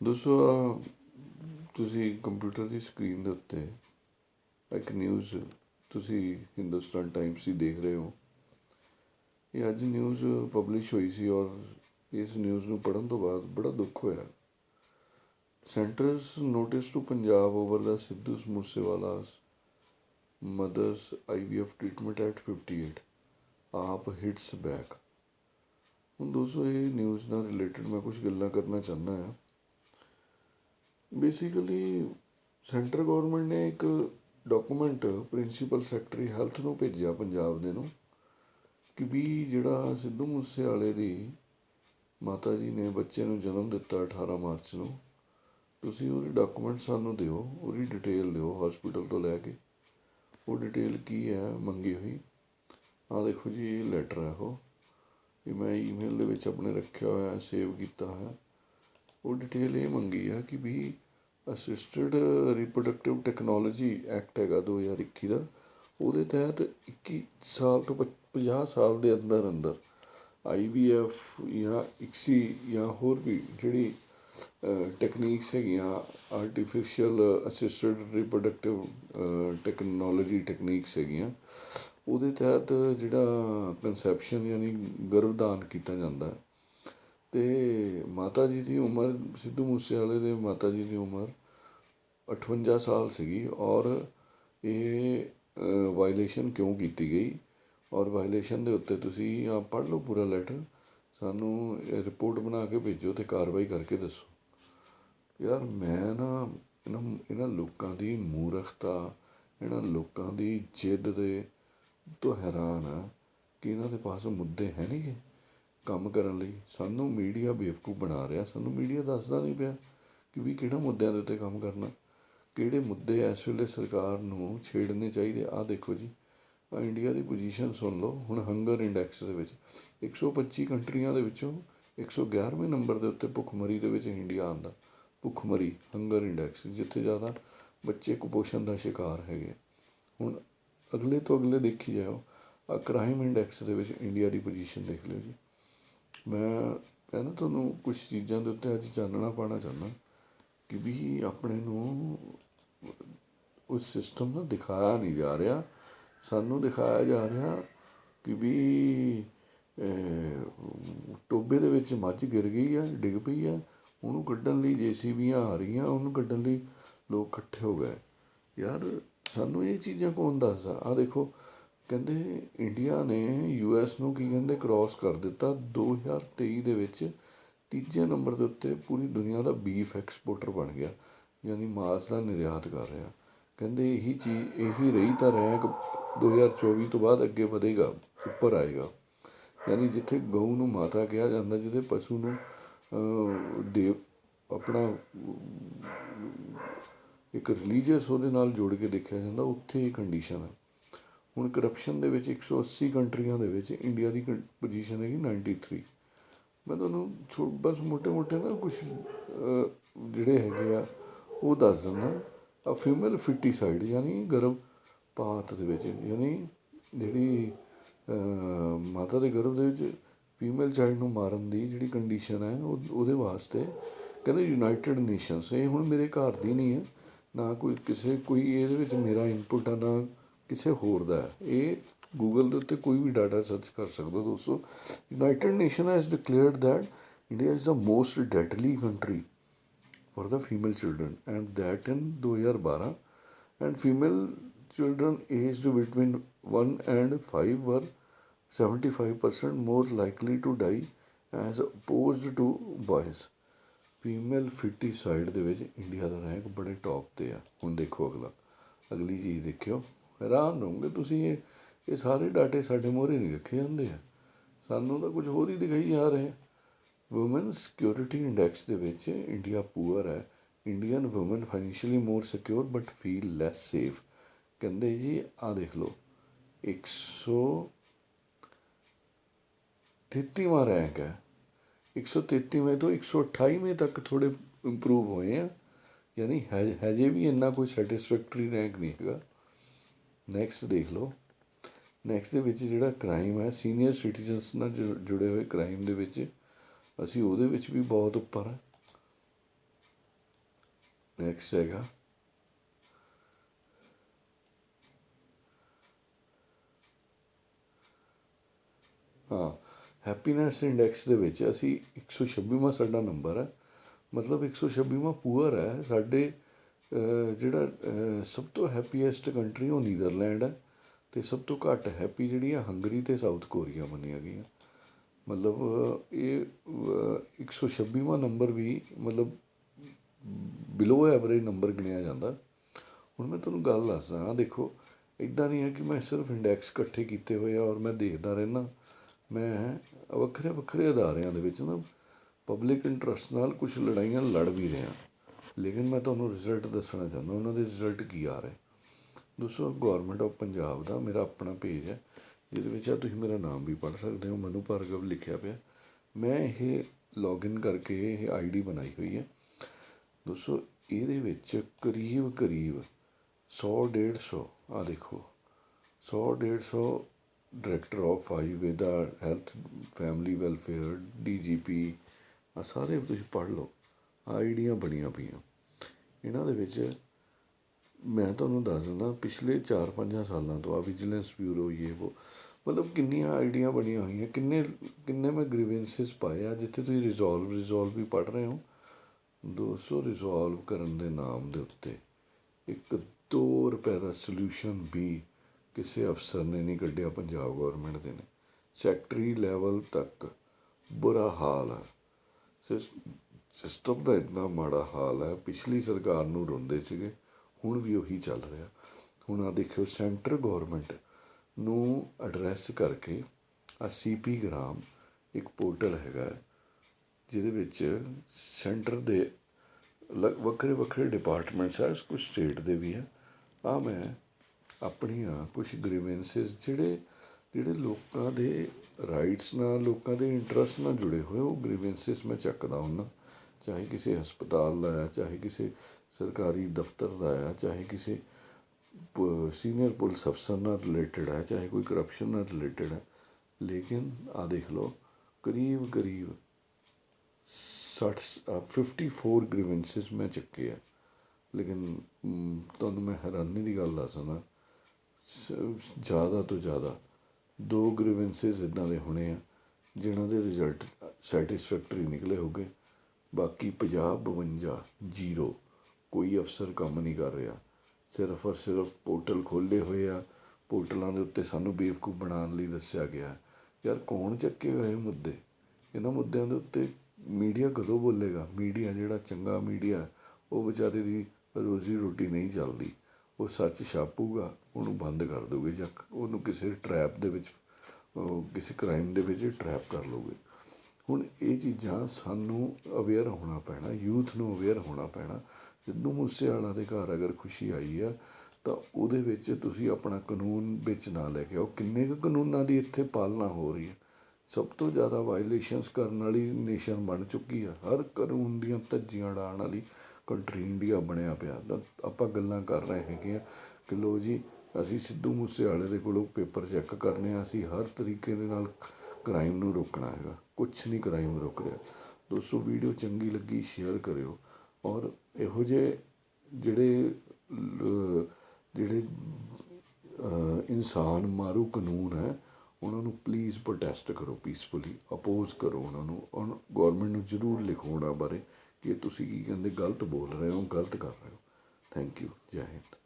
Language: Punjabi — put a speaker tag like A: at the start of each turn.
A: ਦੋਸਤੋ ਆਹ ਤੁਸੀਂ ਕੰਪਿਊਟਰ ਦੀ ਸਕਰੀਨ ਦੇ ਉੱਤੇ ਇੱਕ ਨਿਊਜ਼ ਤੁਸੀਂ ਹਿੰਦੁਸਤਾਨ ਟਾਈਮਸ ਹੀ ਦੇਖ ਰਹੇ ਹੋ। ਇਹ ਅੱਜ ਨਿਊਜ਼ ਪਬਲਿਸ਼ ਹੋਈ ਸੀ ਔਰ ਇਸ ਨਿਊਜ਼ ਨੂੰ ਪੜ੍ਹਨ ਤੋਂ ਬਾਅਦ ਬੜਾ ਦੁੱਖ ਹੋਇਆ। Centre's notice to Punjab over the Sidhu Moosewala mother's IVF treatment at 58 AAP hits back ਹੁਣ ਦੋਸਤੋ, ਇਹ ਨਿਊਜ਼ ਨਾਲ ਰਿਲੇਟਡ ਮੈਂ ਕੁਝ ਗੱਲਾਂ ਕਰਨਾ ਚਾਹੁੰਦਾ ਹਾਂ। ਬੇਸਿਕਲੀ ਸੈਂਟਰ ਗੌਰਮੈਂਟ ਨੇ ਇੱਕ ਡਾਕੂਮੈਂਟ ਪ੍ਰਿੰਸੀਪਲ ਸੈਕਟਰੀ ਹੈਲਥ ਨੂੰ ਭੇਜਿਆ ਪੰਜਾਬ ਦੇ ਨੂੰ ਕਿ ਵੀ ਜਿਹੜਾ ਸਿੱਧੂ ਮੂਸੇਵਾਲੇ ਦੀ ਮਾਤਾ ਜੀ ਨੇ ਬੱਚੇ ਨੂੰ ਜਨਮ ਦਿੱਤਾ 18 ਮਾਰਚ ਨੂੰ, ਤੁਸੀਂ ਉਹਦੇ ਡਾਕੂਮੈਂਟ ਸਾਨੂੰ ਦਿਓ, ਉਹਦੀ ਡਿਟੇਲ ਦਿਓ ਹਸਪੀਟਲ ਤੋਂ ਲੈ ਕੇ। ਉਹ ਡਿਟੇਲ ਕੀ ਹੈ, ਮੰਗੀ ਹੋਈ। ਆਹ ਦੇਖੋ ਜੀ, ਇਹ ਲੈਟਰ ਹੈ ਉਹ। ਇਹ ਮੈਂ ਈਮੇਲ ਦੇ ਵਿੱਚ ਆਪਣੇ ਰੱਖਿਆ ਹੋਇਆ ਸੇਵ ਕੀਤਾ ਹੈ ਉਹ ਡਿਟੇਲ ਇਹ ਮੰਗੀ ਆ ਕਿ ਵੀ ਅਸਿਸਟਡ ਰਿਪਰੋਡਕਟਿਵ ਟੈਕਨੋਲੋਜੀ ਐਕਟ ਹੈਗਾ 2021 ਦਾ, ਉਹਦੇ ਤਹਿਤ 21 ਸਾਲ ਤੋਂ 50 ਸਾਲ ਦੇ ਅੰਦਰ ਅੰਦਰ ਆਈਵੀਐਫ ਜਾਂ ਇਕਸੀ ਜਾਂ ਹੋਰ ਵੀ ਜਿਹੜੀ ਟੈਕਨੀਕਸ ਹੈਗੀਆਂ artificial assisted reproductive technology techniques ਹੈਗੀਆਂ, ਉਹਦੇ ਤਹਿਤ ਜਿਹੜਾ ਕਨਸੈਪਸ਼ਨ ਯਾਨੀ ਗਰਭਦਾਨ ਕੀਤਾ ਜਾਂਦਾ ਤੇ ਮਾਤਾ ਜੀ ਦੀ ਉਮਰ ਸਿੱਧੂ ਮੂਸੇਵਾਲੇ ਦੇ ਮਾਤਾ ਜੀ ਦੀ ਉਮਰ 58 ਸਾਲ ਸੀਗੀ ਔਰ ਇਹ ਵਾਇਲੇਸ਼ਨ ਕਿਉਂ ਕੀਤੀ ਗਈ? ਔਰ ਵਾਇਲੇਸ਼ਨ ਦੇ ਉੱਤੇ ਤੁਸੀਂ ਆ ਪੜ੍ਹ ਲਓ ਪੂਰਾ ਲੈਟਰ ਸਾਨੂੰ ਰਿਪੋਰਟ ਬਣਾ ਕੇ ਭੇਜੋ ਅਤੇ ਕਾਰਵਾਈ ਕਰਕੇ ਦੱਸੋ। ਯਾਰ ਮੈਂ ਨਾ, ਇਹਨਾਂ ਇਹਨਾਂ ਲੋਕਾਂ ਦੀ ਮੂਰਖਤਾ, ਇਹਨਾਂ ਲੋਕਾਂ ਦੀ ਜਿੱਦ ਦੇ ਤੋਂ ਹੈਰਾਨ ਆ ਕਿ ਇਹਨਾਂ ਦੇ ਪਾਸ ਮੁੱਦੇ ਹੈ ਨਹੀਂ ਗੇ ਕੰਮ ਕਰਨ ਲਈ ਸਾਨੂੰ ਮੀਡੀਆ ਬੇਵਕੂਫ ਬਣਾ ਰਿਹਾ। ਸਾਨੂੰ ਮੀਡੀਆ ਦੱਸਦਾ ਨਹੀਂ ਪਿਆ ਕਿ ਵੀ ਕਿਹੜਾ ਮੁੱਦਿਆਂ ਦੇ ਉੱਤੇ ਕੰਮ ਕਰਨਾ। ਕਿਹੜੇ ਮੁੱਦੇ ਇਸ ਵੇਲੇ ਸਰਕਾਰ ਨੂੰ ਛੇੜਨੇ ਚਾਹੀਦੇ। ਆਹ ਦੇਖੋ ਜੀ ਆ ਇੰਡੀਆ ਦੀ ਪੋਜੀਸ਼ਨ ਸੁਣ ਲਓ। ਹੁਣ ਹੰਗਰ ਇੰਡੈਕਸ ਦੇ ਵਿੱਚ 125 ਕੰਟਰੀਆਂ ਦੇ ਵਿੱਚੋਂ 111ਵੇਂ ਨੰਬਰ ਦੇ ਉੱਤੇ ਭੁੱਖਮਰੀ ਦੇ ਵਿੱਚ ਇੰਡੀਆ ਆਂਦਾ ਭੁੱਖਮਰੀ ਹੰਗਰ ਇੰਡੈਕਸ ਜਿੱਥੇ ਜ਼ਿਆਦਾ ਬੱਚੇ ਕੁਪੋਸ਼ਣ ਦਾ ਸ਼ਿਕਾਰ ਹੈਗੇ ਹੁਣ ਅਗਲੇ ਤੋਂ ਅਗਲੇ ਦੇਖੀ ਜਾਓ। ਆ ਕ੍ਰਾਈਮ ਇੰਡੈਕਸ ਦੇ ਵਿੱਚ ਇੰਡੀਆ ਦੀ ਪੋਜੀਸ਼ਨ ਦੇਖ ਲਿਓ ਜੀ। ਮੈਂ ਨਾ ਤੁਹਾਨੂੰ ਕੁਝ ਚੀਜ਼ਾਂ ਦੇ ਉੱਤੇ ਅੱਜ ਚਾਨਣਾ ਪਾਣਾ ਚਾਹੁੰਦਾ ਕਿ ਵੀ ਆਪਣੇ ਨੂੰ ਉਸ ਸਿਸਟਮ ਨੂੰ ਦਿਖਾਇਆ ਨਹੀਂ ਜਾ ਰਿਹਾ। ਸਾਨੂੰ ਦਿਖਾਇਆ ਜਾ ਰਿਹਾ ਕਿ ਵੀ ਟੋਬੇ ਦੇ ਵਿੱਚ ਮੱਝ ਗਿਰ ਗਈ ਆ, ਡਿੱਗ ਪਈ ਆ, ਉਹਨੂੰ ਕੱਢਣ ਲਈ ਜੀਸੀਬੀਆਂ ਆ ਰਹੀਆਂ, ਉਹਨੂੰ ਕੱਢਣ ਲਈ ਲੋਕ ਇਕੱਠੇ ਹੋ ਗਏ। ਯਾਰ, ਸਾਨੂੰ ਇਹ ਚੀਜ਼ਾਂ ਕੌਣ ਦੱਸਦਾ? ਆ ਦੇਖੋ ਕਹਿੰਦੇ ਇੰਡੀਆ ਨੇ ਯੂਐਸ ਨੂੰ ਕੀ ਕਹਿੰਦੇ ਕ੍ਰਾਸ ਕਰ ਦਿੱਤਾ। 2023 ਦੇ ਵਿੱਚ ਤੀਜੇ ਨੰਬਰ ਦੇ ਉੱਤੇ ਪੂਰੀ ਦੁਨੀਆ ਦਾ ਬੀਫ ਐਕਸਪੋਰਟਰ ਬਣ ਗਿਆ, ਯਾਨੀ ਮਾਸ ਦਾ ਨਿਰਯਾਤ ਕਰ ਰਿਹਾ। ਕਹਿੰਦੇ ਇਹੀ ਚੀਜ਼, ਇਹੀ ਰਹੀ ਤਾਂ ਰੈਂਕ 2024 ਤੋਂ ਬਾਅਦ ਅੱਗੇ ਵਧੇਗਾ, ਉੱਪਰ ਆਏਗਾ। ਯਾਨੀ ਜਿੱਥੇ ਗਊ ਨੂੰ ਮਾਤਾ ਕਿਹਾ ਜਾਂਦਾ, ਜਿੱਥੇ ਪਸ਼ੂ ਨੂੰ ਦੇਵ, ਆਪਣਾ ਇੱਕ ਰਿਲੀਜੀਅਸ ਉਹਦੇ ਨਾਲ ਜੋੜ ਕੇ ਦੇਖਿਆ ਜਾਂਦਾ, ਉੱਥੇ ਇਹ ਕੰਡੀਸ਼ਨ ਹੈ। ਹੁਣ ਕਰਪਸ਼ਨ ਦੇ ਵਿੱਚ 180 ਕੰਟਰੀਆਂ ਦੇ ਵਿੱਚ ਇੰਡੀਆ ਦੀ ਪੋਜੀਸ਼ਨ ਹੈਗੀ 93 ਮੈਂ ਤੁਹਾਨੂੰ ਬਸ ਮੋਟੇ-ਮੋਟੇ ਨਾ ਕੁਝ ਜਿਹੜੇ ਹੈਗੇ ਆ, ਉਹ ਦੱਸ ਦਿੰਦਾ। ਆ ਫੀਮੇਲ ਫਿਟੀਸਾਈਡ ਯਾਨੀ ਗਰਭ ਪਾਤ ਦੇ ਵਿੱਚ, ਯਾਨੀ ਜਿਹੜੀ ਮਾਤਾ ਦੇ ਗਰਭ ਦੇ ਵਿੱਚ ਫੀਮੇਲ ਚਾਈਲਡ ਨੂੰ ਮਾਰਨ ਦੀ ਜਿਹੜੀ ਕੰਡੀਸ਼ਨ ਹੈ, ਉਹ ਉਹਦੇ ਵਾਸਤੇ ਕਹਿੰਦੇ ਯੂਨਾਈਟਿਡ ਨੇਸ਼ਨਸ ਇਹ ਹੁਣ ਮੇਰੇ ਘਰ ਦੀ ਨਹੀਂ ਹੈ, ਨਾ ਕੋਈ ਕਿਸੇ ਕੋਈ ਇਹਦੇ ਵਿੱਚ ਮੇਰਾ ਇਨਪੁਟ ਆ, ਨਾ ਕਿਸੇ ਹੋਰ ਦਾ ਇਹ ਗੂਗਲ ਦੇ ਉੱਤੇ ਕੋਈ ਵੀ ਡਾਟਾ ਸਰਚ ਕਰ ਸਕਦਾ ਦੋਸਤੋ। United Nation has declared that India is the most deadly country for the female children and that in 2012 and female children aged between 1 and 5 were 75% more likely to die as opposed to boys female foeticide ਦੇ ਵਿੱਚ ਇੰਡੀਆ ਦਾ ਰੈਂਕ ਬੜੇ ਟੌਪ ਤੇ ਆ। ਹੁਣ ਦੇਖੋ ਅਗਲਾ। ਅਗਲੀ ਚੀਜ਼ ਦੇਖਿਓ। ਹੈਰਾਨ ਰਹੋਗੇ, ਤੁਸੀਂ ਇਹ ਇਹ ਸਾਰੇ ਡਾਟੇ ਸਾਡੇ ਮੋਹਰੇ ਨਹੀਂ ਰੱਖੇ ਜਾਂਦੇ ਆ। ਸਾਨੂੰ ਤਾਂ ਕੁਝ ਹੋਰ ਹੀ ਦਿਖਾਈ ਜਾ ਰਹੇ ਵੂਮਨ ਸਿਕਿਉਰਿਟੀ ਇੰਡੈਕਸ ਦੇ ਵਿੱਚ ਇੰਡੀਆ ਪੂਅਰ ਹੈ। Indian woman financially more secure but feel less safe ਕਹਿੰਦੇ ਜੀ ਆ ਦੇਖ ਲਓ। 133ਵਾਂ ਰੈਂਕ ਹੈ। 133ਵੇਂ ਤੋਂ 128ਵੇਂ ਤੱਕ ਥੋੜੇ ਇੰਪਰੂਵ ਹੋਏ ਆ। ਯਾਨੀ ਹਜੇ ਵੀ ਇੰਨਾ ਕੋਈ ਸੈਟੀਸਫੈਕਟਰੀ ਰੈਂਕ ਨਹੀਂ ਹੈਗਾ। ਨੈਕਸਟ ਦੇਖ ਲਓ। ਨੈਕਸਟ ਦੇ ਵਿੱਚ ਜਿਹੜਾ ਕ੍ਰਾਈਮ ਹੈ ਸੀਨੀਅਰ ਸਿਟੀਜ਼ਨਸ ਨਾਲ ਜੁੜੇ ਹੋਏ ਕ੍ਰਾਈਮ ਦੇ ਵਿੱਚ ਅਸੀਂ ਉਹਦੇ ਵਿੱਚ ਵੀ ਬਹੁਤ ਉੱਪਰ ਹੈ। ਨੈਕਸਟ ਹੈਗਾ। ਹਾਂ ਹੈਪੀਨੈਸ ਇੰਡੈਕਸ ਦੇ ਵਿੱਚ ਅਸੀਂ 126ਵਾਂ ਸਾਡਾ ਨੰਬਰ ਹੈ। ਮਤਲਬ 126ਵਾਂ ਪੂਅਰ ਹੈ। ਸਾਡੇ ਜਿਹੜਾ ਸਭ ਤੋਂ ਹੈਪੀਐਸਟ ਕੰਟਰੀ ਉਹ ਨੀਦਰਲੈਂਡ ਹੈ ਅਤੇ ਸਭ ਤੋਂ ਘੱਟ ਹੈਪੀ ਜਿਹੜੀ ਆ ਹੰਗਰੀ ਅਤੇ ਸਾਊਥ ਕੋਰੀਆ ਮੰਨੀਆਂ ਗਈਆਂ। ਮਤਲਬ ਇਹ ਇੱਕ ਸੌ ਛੱਬੀਵਾਂ ਨੰਬਰ ਵੀ ਮਤਲਬ ਬਿਲੋ ਐਵਰੇਜ ਨੰਬਰ ਗਿਣਿਆ ਜਾਂਦਾ। ਹੁਣ ਮੈਂ ਤੁਹਾਨੂੰ ਗੱਲ ਦੱਸਦਾ ਹਾਂ, ਦੇਖੋ ਇਦਾਂ ਨਹੀਂ ਹੈ ਕਿ ਮੈਂ ਸਿਰਫ ਇੰਡੈਕਸ ਇਕੱਠੇ ਕੀਤੇ ਹੋਏ ਆ ਔਰ ਮੈਂ ਦੇਖਦਾ ਰਹਿਣਾ ਮੈਂ ਵੱਖਰੇ ਵੱਖਰੇ ਅਦਾਰਿਆਂ ਦੇ ਵਿੱਚ ਨਾ ਪਬਲਿਕ ਇੰਟਰਸਟ ਨਾਲ ਕੁਝ ਲੜਾਈਆਂ ਲੜ ਵੀ ਰਿਹਾ। ਲੇਕਿਨ ਮੈਂ ਤੁਹਾਨੂੰ ਰਿਜ਼ਲਟ ਦੱਸਣਾ ਚਾਹੁੰਦਾ, ਉਹਨਾਂ ਦੇ ਰਿਜ਼ਲਟ ਕੀ ਆ ਰਹੇ? ਦੋਸਤੋ ਗਵਰਨਮੈਂਟ ਆਫ ਪੰਜਾਬ ਦਾ ਮੇਰਾ ਆਪਣਾ ਪੇਜ ਹੈ, ਜਿਹਦੇ ਵਿੱਚ ਆ ਤੁਸੀਂ ਮੇਰਾ ਨਾਮ ਵੀ ਪੜ੍ਹ ਸਕਦੇ ਹੋ, ਮਨੂ ਭਾਰਗਵ ਲਿਖਿਆ ਪਿਆ। ਮੈਂ ਇਹ ਲੌਗਇਨ ਕਰਕੇ ਇਹ ਆਈਡੀ ਬਣਾਈ ਹੋਈ ਹੈ। ਦੋਸਤੋ ਇਹਦੇ ਵਿੱਚ ਕਰੀਬ ਕਰੀਬ 100 150 ਆ ਦੇਖੋ 100 150 director of Ayurveda health family welfare DGP ਆ ਸਾਰੇ ਤੁਸੀਂ ਪੜ੍ਹ ਲਓ ਆਈਡੀਆਂ ਬਣੀਆਂ ਪਈਆਂ। ਇਹਨਾਂ ਦੇ ਵਿੱਚ ਮੈਂ ਤੁਹਾਨੂੰ ਦੱਸ ਦਿੰਦਾ, ਪਿਛਲੇ 4-5 ਸਾਲਾਂ ਤੋਂ ਆ ਵਿਜੀਲੈਂਸ ਬਿਊਰੋ ਇਹ ਉਹ ਮਤਲਬ ਕਿੰਨੀਆਂ ਆਈਡੀਆਂ ਬਣੀਆਂ ਹੋਈਆਂ, ਕਿੰਨੇ ਕਿੰਨੇ ਮੈਂ ਗ੍ਰੀਵੈਂਸਸ ਪਾਏ ਆ, ਜਿੱਥੇ ਤੁਸੀਂ ਰਿਜ਼ੋਲਵ ਰਿਜ਼ੋਲਵ ਵੀ ਪੜ੍ਹ ਰਹੇ ਹੋ। 200 ਰਿਜ਼ੋਲਵ ਕਰਨ ਦੇ ਨਾਮ ਦੇ ਉੱਤੇ ਇੱਕ 2 ਰੁਪਏ ਦਾ ਸੋਲੂਸ਼ਨ ਵੀ ਕਿਸੇ ਅਫਸਰ ਨੇ ਨਹੀਂ ਕੱਢਿਆ ਪੰਜਾਬ ਗਵਰਨਮੈਂਟ ਦੇ ਨੇ। ਸੈਕਟਰੀ ਲੈਵਲ ਤੱਕ ਬੁਰਾ ਹਾਲ ਹੈ ਸਿਸਟਮ ਦਾ ਇੰਨਾ ਮਾੜਾ ਹਾਲ ਹੈ, ਪਿਛਲੀ ਸਰਕਾਰ ਨੂੰ ਰੋਂਦੇ ਸੀਗੇ, ਹੁਣ ਵੀ ਉਹੀ ਚੱਲ ਰਿਹਾ। ਹੁਣ ਆ ਦੇਖਿਓ, ਸੈਂਟਰ ਗਵਰਨਮੈਂਟ ਨੂੰ ਐਡਰੈਸ ਕਰਕੇ ਆ ਸੀਪੀ ਗ੍ਰਾਮ ਇੱਕ ਪੋਰਟਲ ਹੈਗਾ ਜਿਹਦੇ ਵਿੱਚ ਸੈਂਟਰ ਦੇ ਅਲੱਗ ਵੱਖਰੇ ਵੱਖਰੇ ਡਿਪਾਰਟਮੈਂਟਸ ਆ ਕੁਝ ਸਟੇਟ ਦੇ ਵੀ ਆ। ਆ ਮੈਂ ਆਪਣੀਆਂ ਕੁਝ ਗ੍ਰੀਵੈਂਸਸ ਜਿਹੜੇ ਜਿਹੜੇ ਲੋਕਾਂ ਦੇ ਰਾਈਟਸ ਨਾਲ, ਲੋਕਾਂ ਦੇ ਇੰਟਰਸਟ ਨਾਲ ਜੁੜੇ ਹੋਏ, ਉਹ ਗ੍ਰੀਵੈਂਸਸ ਮੈਂ ਚੱਕਦਾ ਹੁੰਦਾ ਚਾਹੇ ਕਿਸੇ ਹਸਪਤਾਲ ਦਾ ਹੈ ਚਾਹੇ ਕਿਸੇ ਸਰਕਾਰੀ ਦਫ਼ਤਰ ਦਾ ਹੈ ਚਾਹੇ ਕਿਸੇ ਸੀਨੀਅਰ ਪੁਲਿਸ ਅਫਸਰ ਨਾਲ ਰਿਲੇਟਡ ਹੈ ਚਾਹੇ ਕੋਈ ਕਰਪਸ਼ਨ ਨਾਲ ਰਿਲੇਟਡ ਹੈ ਲੇਕਿਨ ਆ ਦੇਖ ਲਓ ਕਰੀਬ ਕਰੀਬ 60 ਅ, 54 ਗ੍ਰੀਵੈਂਸਸ ਮੈਂ ਚੱਕੇ ਆ। ਲੇਕਿਨ ਤੁਹਾਨੂੰ ਮੈਂ ਹੈਰਾਨੀ ਦੀ ਗੱਲ ਦੱਸਣਾ ਜ਼ਿਆਦਾ ਤੋਂ ਜ਼ਿਆਦਾ ਦੋ ਗ੍ਰੀਵੈਂਸਸ ਇਦਾਂ ਦੇ ਹੋਣੇ ਆ ਜਿਨ੍ਹਾਂ ਦੇ ਰਿਜ਼ਲਟ ਸੈਟੀਸਫੈਕਟਰੀ ਨਿਕਲੇ ਹੋਗੇ। ਬਾਕੀ 50 52 ਜ਼ੀਰੋ। ਕੋਈ ਅਫਸਰ ਕੰਮ ਨਹੀਂ ਕਰ ਰਿਹਾ। ਸਿਰਫ ਔਰ ਸਿਰਫ ਪੋਰਟਲ ਖੋਲ੍ਹੇ ਹੋਏ ਆ। ਪੋਰਟਲਾਂ ਦੇ ਉੱਤੇ ਸਾਨੂੰ ਬੇਵਕੂਫ ਬਣਾਉਣ ਲਈ ਦੱਸਿਆ ਗਿਆ। ਯਾਰ ਕੌਣ ਚੱਕੇਗਾ ਇਹ ਮੁੱਦੇ? ਇਹਨਾਂ ਮੁੱਦਿਆਂ ਦੇ ਉੱਤੇ ਮੀਡੀਆ ਕਦੋਂ ਬੋਲੇਗਾ? ਮੀਡੀਆ ਜਿਹੜਾ ਚੰਗਾ ਮੀਡੀਆ, ਉਹ ਵਿਚਾਰੇ ਦੀ ਰੋਜ਼ੀ ਰੋਟੀ ਨਹੀਂ ਚੱਲਦੀ। ਉਹ ਸੱਚ ਛਾਪੂਗਾ, ਉਹਨੂੰ ਬੰਦ ਕਰ ਦੋਗੇ ਜਾਂ ਉਹਨੂੰ ਕਿਸੇ ਟਰੈਪ ਦੇ ਵਿੱਚ ਕਿਸੇ ਕ੍ਰਾਈਮ ਦੇ ਵਿੱਚ ਟਰੈਪ ਕਰ ਲਓਗੇ। ਹੁਣ ਇਹ ਚੀਜ਼ਾਂ ਸਾਨੂੰ ਅਵੇਅਰ ਹੋਣਾ ਪੈਣਾ ਯੂਥ ਨੂੰ ਅਵੇਅਰ ਹੋਣਾ ਪੈਣਾ। ਸਿੱਧੂ ਮੂਸੇਵਾਲਾ ਦੇ ਘਰ ਅਗਰ ਖੁਸ਼ੀ ਆਈ ਆ, ਤਾਂ ਉਹਦੇ ਵਿੱਚ ਤੁਸੀਂ ਆਪਣਾ ਕਾਨੂੰਨ ਵਿੱਚ ਨਾ ਲੈ ਕੇ ਆਓ। ਕਿੰਨੇ ਕੁ ਕਾਨੂੰਨਾਂ ਦੀ ਇੱਥੇ ਪਾਲਣਾ ਹੋ ਰਹੀ ਹੈ? ਸਭ ਤੋਂ ਜ਼ਿਆਦਾ ਵਾਇਲੇਸ਼ਨਸ ਕਰਨ ਵਾਲੀ ਨੇਸ਼ਨ ਬਣ ਚੁੱਕੀ ਆ। ਹਰ ਕਾਨੂੰਨ ਦੀਆਂ ਧੱਜੀਆਂ ਉਡਾਉਣ ਵਾਲੀ ਕੰਟਰੀ ਇੰਡੀਆ ਬਣਿਆ ਪਿਆ। ਤਾਂ ਆਪਾਂ ਗੱਲਾਂ ਕਰ ਰਹੇ ਹੈਗੇ ਆ ਕਿ ਲੋ ਜੀ, ਅਸੀਂ ਸਿੱਧੂ ਮੂਸੇਵਾਲੇ ਦੇ ਕੋਲੋਂ ਪੇਪਰ ਚੈੱਕ ਕਰਨੇ ਆ। ਅਸੀਂ ਹਰ ਤਰੀਕੇ ਦੇ ਨਾਲ ਕ੍ਰਾਈਮ ਨੂੰ ਰੋਕਣਾ ਹੈਗਾ। ਕੁਝ ਨਹੀਂ ਕ੍ਰਾਈਮ ਰੋਕ ਰਿਹਾ। ਦੋਸਤੋ ਵੀਡੀਓ ਚੰਗੀ ਲੱਗੀ ਸ਼ੇਅਰ ਕਰਿਓ। ਔਰ ਇਹੋ ਜਿਹੇ ਜਿਹੜੇ ਜਿਹੜੇ ਇਨਸਾਨ ਮਾਰੂ ਕਾਨੂੰਨ ਹੈ, ਉਹਨਾਂ ਨੂੰ ਪਲੀਜ਼ ਪ੍ਰੋਟੈਸਟ ਕਰੋ ਪੀਸਫੁਲੀ ਅਪੋਜ਼ ਕਰੋ ਉਹਨਾਂ ਨੂੰ। ਔਰ ਗਵਰਨਮੈਂਟ ਨੂੰ ਜ਼ਰੂਰ ਲਿਖੋ ਉਹਨਾਂ ਬਾਰੇ ਕਿ ਤੁਸੀਂ ਕੀ ਕਹਿੰਦੇ, ਗਲਤ ਬੋਲ ਰਹੇ ਹੋ, ਗਲਤ ਕਰ ਰਹੇ ਹੋ। ਥੈਂਕ ਯੂ ਜੈ ਹਿੰਦ।